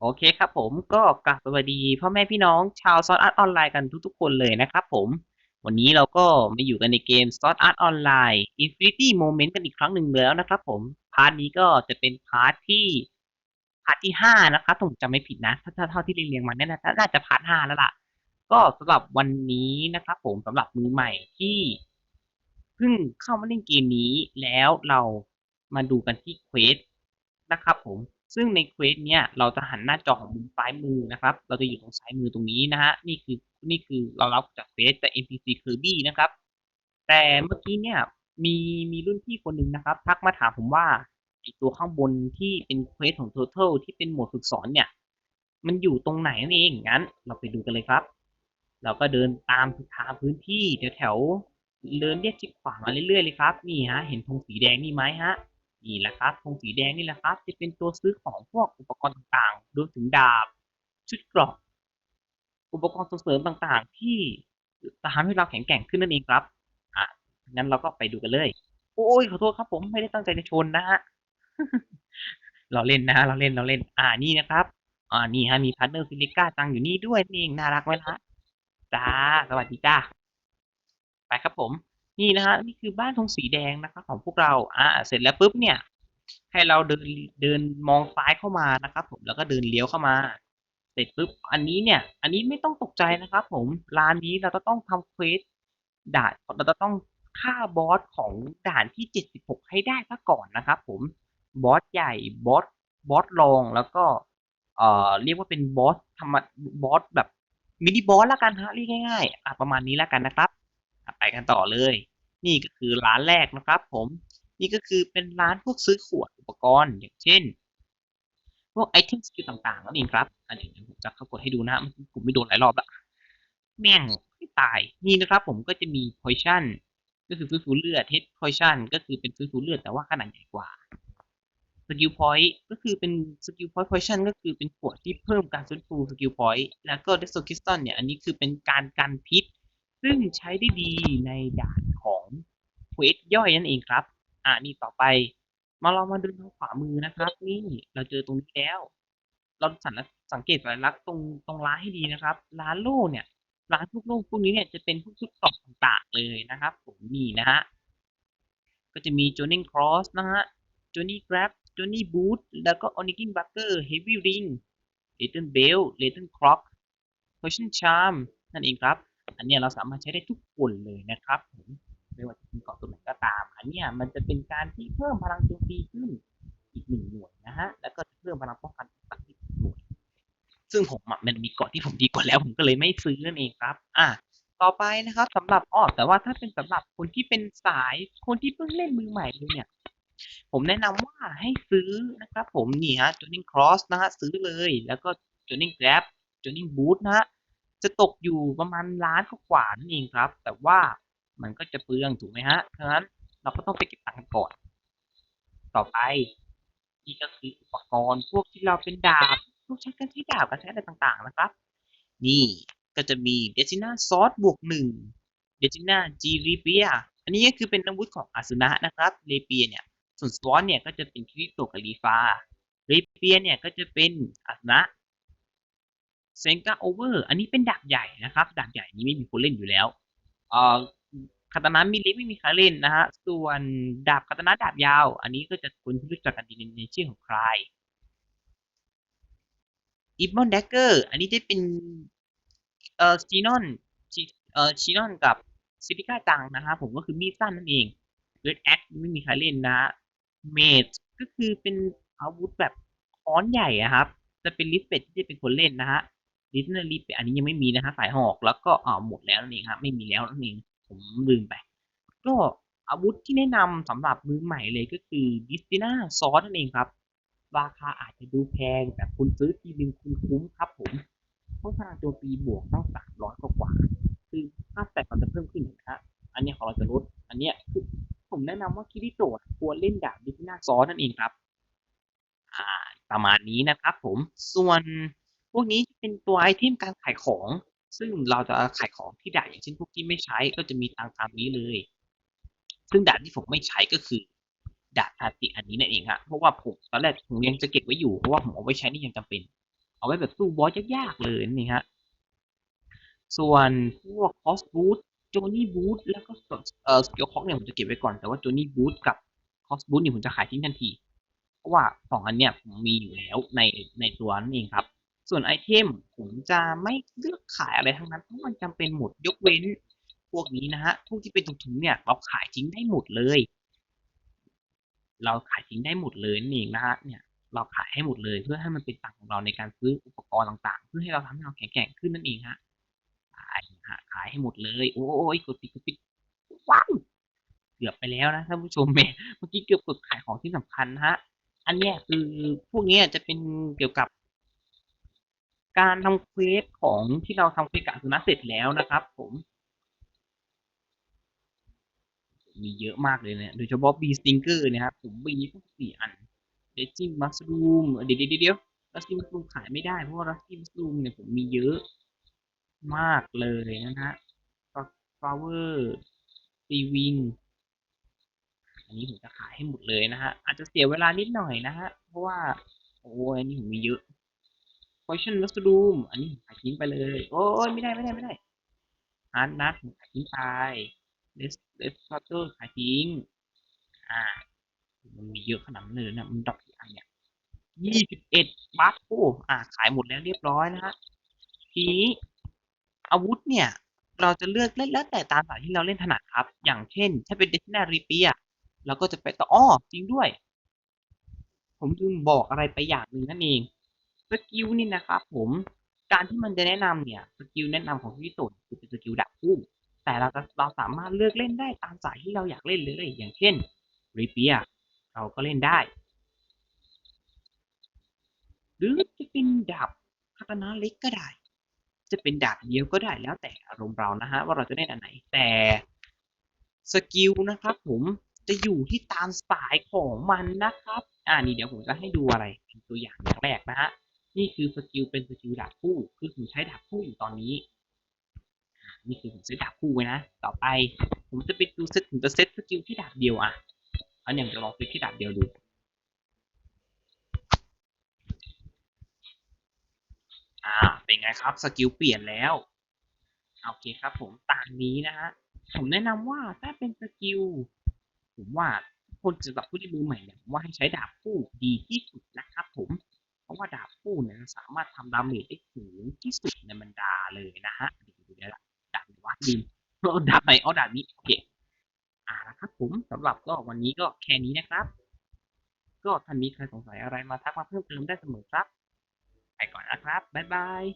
โอเคครับผมก็กลับสวัสดีพ่อแม่พี่น้องชาวซอสอาร์ตออนไลน์กันทุกๆคนเลยนะครับผม วันนี้เราก็มาอยู่กันในเกมซอสอาร์ตออนไลน์ Infinity Moment กันอีกครั้งหนึ่งแล้วนะครับผม พาร์ทนี้ก็จะเป็นพาร์ทที่พาร์ทที่ห้านะครับถ้าผมจำไม่ผิดนะ ถ้าเท่าที่เรียงๆมาเนี่ยน่าจะพาร์ทห้าแล้วล่ะ ก็สำหรับวันนี้นะครับผมสำหรับมือใหม่ที่เพิ่งเข้ามาเล่นเกมนี้แล้วเรามาดูกันที่เควสนะครับผม ซึ่งในเควสเนี้ยเราจะหันหน้าจอของมุมซ้ายมือนะครับ เราจะอยู่ตรงซ้ายมือตรงนี้นะฮะ นี่คือนี่คือเรารับจากเควสจาก NPC Kirby นะครับ แต่เมื่อกี้เนี่ยมีมีรุ่นพี่คนหนึ่งนะครับ ทักมาถามผมว่าไอตัวข้างบนที่เป็นเควสของ Turtle ที่เป็นโหมดฝึกสอนเนี่ย มันอยู่ตรงไหนนั่นเองงั้น เราไปดูกันเลยครับ เราก็เดินตามทางพื้นที่แถวแถวเดินเลียดชิดขวามาเรื่อยๆเลยครับ นี่ฮะ เห็นธงสีแดงนี่ไหมฮะ นี่แหละครับธงสีแดงนี่แหละครับ จะเป็นตัวซื้อของพวกอุปกรณ์ต่างๆรวมถึงดาบ ชุดเกราะอุปกรณ์ส่งเสริมต่างๆ ที่จะทำให้เราแข็งแกร่งขึ้นนั่นเองครับอะงั้นเราก็ไปดูกันเลย โอ้ยขอโทษครับผมไม่ได้ตั้งใจจะชนนะฮะเราเล่นนะฮะเราเล่นเราเล่น อ่านี่นะครับ อ่านี่ฮะมีพาร์ทเนอร์ซิลิก้าจังอยู่นี่ด้วยนี่เองน่ารักไหมล่ะจ้าสวัสดีจ้าไปครับผม นี่นะฮะนี่คือบ้านธงสีแดงนะครับของพวกเราอ่าเสร็จแล้วปุ๊บเนี่ย ให้เราเดินเดินมองซ้ายเข้ามานะครับ ผมแล้วก็เดินเลี้ยวเข้ามา เสร็จปุ๊บอันนี้เนี่ย อันนี้ไม่ต้องตกใจนะครับ ผมร้านนี้เราจะต้องทำเควสด่านเราจะต้องฆ่าบอสของด่านที่ 76 ให้ได้ซะก่อนนะครับ ผมบอสใหญ่บอสบอสรองแล้วก็ เอ่อเรียกว่าเป็นบอสธรรมบอสแบบมินิบอสละกันฮะเรียกง่ายๆอะประมาณนี้ละกันนะครับ ไปกันต่อเลย นี่ก็คือร้านแรกนะครับ ผม นี่ก็คือเป็นร้านพวกซื้อขวดอุปกรณ์ อย่างเช่น พวกไอเทมสกิลต่างๆนั่นเองครับอันนี้ผมจะเข้ากดให้ดูนะมันผมไม่โดนหลายรอบละแม่งไม่ตายนี่นะครับ ผมก็จะมี poison ก็คือฟื้นฟูเลือด head poison ก็คือเป็นฟื้นฟูเลือดแต่ว่าขนาดใหญ่กว่า skill point ก็คือเป็น skill point poison ก็คือเป็นขวดที่เพิ่มการฟื้นฟู skill point แล้วก็ death crystal เนี่ยอันนี้คือเป็นการกันพิษ ซึ่งใช้ได้ดีในด่านของเควสย่อยนั่นเองครับ อ่านี่ต่อไป มาเรามาดูทางขวามือนะครับ นี่เราเจอตรงนี้แล้ว เราสังสังเกตสัญลักษณ์ตรงตรงร้านให้ดีนะครับ ร้านโล่เนี่ย ร้านพวกโล่พวกนี้เนี่ยจะเป็นพวกชุดเกราะต่างๆเลยนะครับ ผมนี่นะฮะก็จะมี Johnny Cross นะฮะ Johnny Grab Johnny Boot แล้วก็ Onikin Bucker Heavy Ring Little Bell Little Clock Potion Charm นั่นเองครับ อันนี้เราสามารถใช้ได้ทุกคนเลยนะครับผมไม่ว่าจะเป็นเกาะตัวไหนก็ตาม อันนี้มันจะเป็นการที่เพิ่มพลังโจมตีขึ้นอีกหนึ่งหน่วยนะฮะ แล้วก็เพิ่มพลังป้องกันต่างอีกหนึ่งหน่วย ซึ่งผมมันมีเกาะที่ผมดีกว่าแล้ว ผมก็เลยไม่ซื้อนั่นเองครับ อะต่อไปนะครับสำหรับอ้อแต่ว่าถ้าเป็นสำหรับคนที่เป็นสายคนที่เพิ่งเล่นมือใหม่เลยเนี่ย ผมแนะนำว่าให้ซื้อนะครับ ผมนี่ฮะ Joining Cross นะฮะซื้อเลย แล้วก็ Joining Grab Joining Boot นะฮะ จะตกอยู่ประมาณล้านกว่านั่นเองครับ แต่ว่ามันก็จะเปลืองถูกไหมฮะเพราะฉะนั้นเราก็ต้องไปเก็บตังค์กันก่อน ต่อไปนี่ก็คืออุปกรณ์พวกที่เราเป็นดาบพวกใช้การใช้ดาบการใช้อะไรต่างๆนะครับ นี่ก็จะมีเดจิน่าซอสบวกหนึ่งเดจิน่าจีรีเปียอันนี้ก็คือเป็นอาวุธของอาสุนะนะครับเรเปียเนี่ยส่วนสวอนเนี่ยก็จะเป็นคริโตกับรีฟาเรเปียเนี่ยก็จะเป็นอาสุนะ เซนกาโอเวอร์อันนี้เป็นดาบใหญ่นะครับดาบใหญ่นี้ไม่มีคนเล่นอยู่แล้วเอ่อคาตานะมิล็กไม่มีใครเล่นนะฮะส่วนดาบคาตานะดาบยาว อันนี้ก็จะคนที่รู้จักกันดีในชื่อของใครอีมอนแดกเกอร์อันนี้จะเป็นเอ่อชีนอนเอ่อชีนอนกับซิติก้าจังนะครับผมก็คือมีดสั้นนั่นเองเรดแอคไม่มีใครเล่นนะเมดก็คือเป็นอาวุธแบบค้อนใหญ่อะครับ จะเป็นลิฟเป็ดที่จะเป็นคนเล่นนะฮะ ลิฟเนอร์ลิฟเป็ดอันนี้ยังไม่มีนะฮะสายหอกแล้วก็อ่าหมดแล้วนั่เองครับไม่มีแล้วนั่นเองผมลืมไป ก็อาวุธที่แนะนำสำหรับมือใหม่เลยก็คือดิสติน่าซอสนั่นเองครับราคาอาจจะดูแพง แต่คุณซื้อทีนึงคุณคุ้มครับผมเพราะพลังโจมตีบวกตั้งสามร้อยกว่าคือค่าแตกมันจะเพิ่มขึ้นนะฮะอันนี้ของเราจะลดอันเนี้ยคือผมแนะนำว่าคิริโตะควรเล่นดาบดิสติน่าซอสนั่นเองครับ อ่า ประมาณนี้นะครับผมส่วน วกนี้จะเป็นตัวไอเทมการขายของ ซึ่งเราจะขายของที่ด่านอย่างเช่นพวกที่ไม่ใช้ก็จะมีตามตามนี้เลย ซึ่งด่านที่ผมไม่ใช้ก็คือด่านพลาติอันนี้นั่นเองฮะเพราะว่าผมตอนแรกผมยังจะเก็บไว้อยู่เพราะว่าผมเอาไว้ใช้นี่ยังจำเป็น เอาไว้แบบสู้บอสยากๆเลยนี่ฮะส่วนพวกคอสบูธโจนี่บูธแล้วก็เอ่อสเกลคอกเนี่ยผมจะเก็บไว้ก่อนแต่ว่าโจนี่บูธกับคอสบูธเนี่ยผมจะขายทิ้งทันที เพราะว่าสองอันเนี่ยผมมีอยู่แล้วในในตัวนั่นเองครับ ส่วนไอเทมผมจะไม่เลือกขายอะไรทั้งนั้นเพราะมันจำเป็นหมดยกเว้น พวกนี้นะฮะพวกที่เป็นถุงๆเนี่ยเราขายทิ้งได้หมดเลย เราขายทิ้งได้หมดเลยนั่นเองนะฮะเนี่ยเราขายให้หมดเลยเพื่อให้มันเป็นตังของเราในการซื้ออุปกรณ์ต่างๆ เพื่อให้เราทำให้เราแข็งแกร่งขึ้นนั่นเองฮะขายฮะขายให้หมดเลย โอ้ยกดปิดกดปิดว้าวเกือบไปแล้วนะท่านผู้ชมเมื่อกี้เกือบกดขายของที่สำคัญนะฮะอันนี้คือพวกนี้จะเป็นเกี่ยวกับ การทำเควสของที่เราทำเควสกับสุนัขเสร็จแล้วนะครับ ผม มีเยอะมากเลยเนี่ยโดยเฉพาะบีสติงเกอร์นี่ยครับผมมีทั้งสี่อันเดจิมมัสรูมเดี๋ยวเดี๋ยวเดี๋ยวรัสซิมัสรูมขายไม่ได้เพราะว่ารัสซิมัสรูมเนี่ยผมมีเยอะมากเลยนะฮะฟลาวเวอร์ซีวิงอันนี้ผมจะขายให้หมดเลยนะฮะอาจจะเสียเวลานิดหน่อยนะฮะเพราะว่าโอ้ยอันนี้ผมมีเยอะ poison mushroom อันนี้ผมขายทิ้งไปเลย โอ้ยไม่ได้ไม่ได้ไม่ได้ฮาร์ดนัทผมขายทิ้งไปเลสเลสซอเตอร์ขายทิ้ง อ่า มันมีเยอะขนาดนั้นเลยนะมันดอกกี่อันเนี่ยยี่สิบเอ็ดบัฟโอ้อ่า ขายหมดแล้วเรียบร้อยนะฮะ ทีนี้อาวุธเนี่ย เราจะเลือกเล่นแล้วแต่ตามสายที่เราเล่นถนัดครับ อย่างเช่น ถ้าเป็นเดชนารีเปียเราก็จะไปต่ออ้อจริงด้วย ผมลืมบอกอะไรไปอย่างหนึ่งนั่นเอง สกิลนี่นะครับผมการที่มันจะแนะนำเนี่ยสกิลแนะนำของพี่ตุ่นคือเป็นสกิลดักคู่แต่เราจะเราสามารถเลือกเล่นได้ตามสายที่เราอยากเล่นเลยอย่างเช่นรีเปียเราก็เล่นได้ หรือจะเป็นดาบคาตานะเล็กก็ได้ จะเป็นดาบเดียวก็ได้แล้วแต่อารมณ์เรานะฮะว่าเราจะเล่นอันไหน แต่สกิลนะครับผมจะอยู่ที่ตามสายของมันนะครับ อ่านี่เดี๋ยวผมจะให้ดูอะไรเป็นตัวอย่างอย่างแรกนะฮะ นี่คือสกิลเป็นสกิลดาบคู่ คือผมใช้ดาบคู่อยู่ตอนนี้ นี่คือผมใช้ดาบคู่ไว้นะ ต่อไปผมจะไปดูเซตผมจะเซตสกิลที่ดาบเดียวอะอันนี้ผมจะลองเซตที่ดาบเดียวดูอ่าเป็นไงครับ สกิลเปลี่ยนแล้วโอเคครับ ผมตามนี้นะฮะผมแนะนำว่าถ้าเป็นสกิลผมว่าคนสำหรับผู้ที่มือใหม่เนี่ยว่าให้ใช้ดาบคู่ดีที่สุดนะครับผม เพราะว่าดาบคู่เนี่ยสามารถทำดาเมจได้สูงที่สุดในบรรดาเลยนะฮะเดี๋ยวดูได้ละดาบวัดินเอาดาบไหนเอาดาบนี้โอเคอ่านะครับผมสำหรับก็วันนี้ก็แค่นี้นะครับ ก็ท่านมีใครสงสัยอะไรมาทักมาเพิ่มเติมได้เสมอครับ ไปก่อนนะครับบ๊ายบาย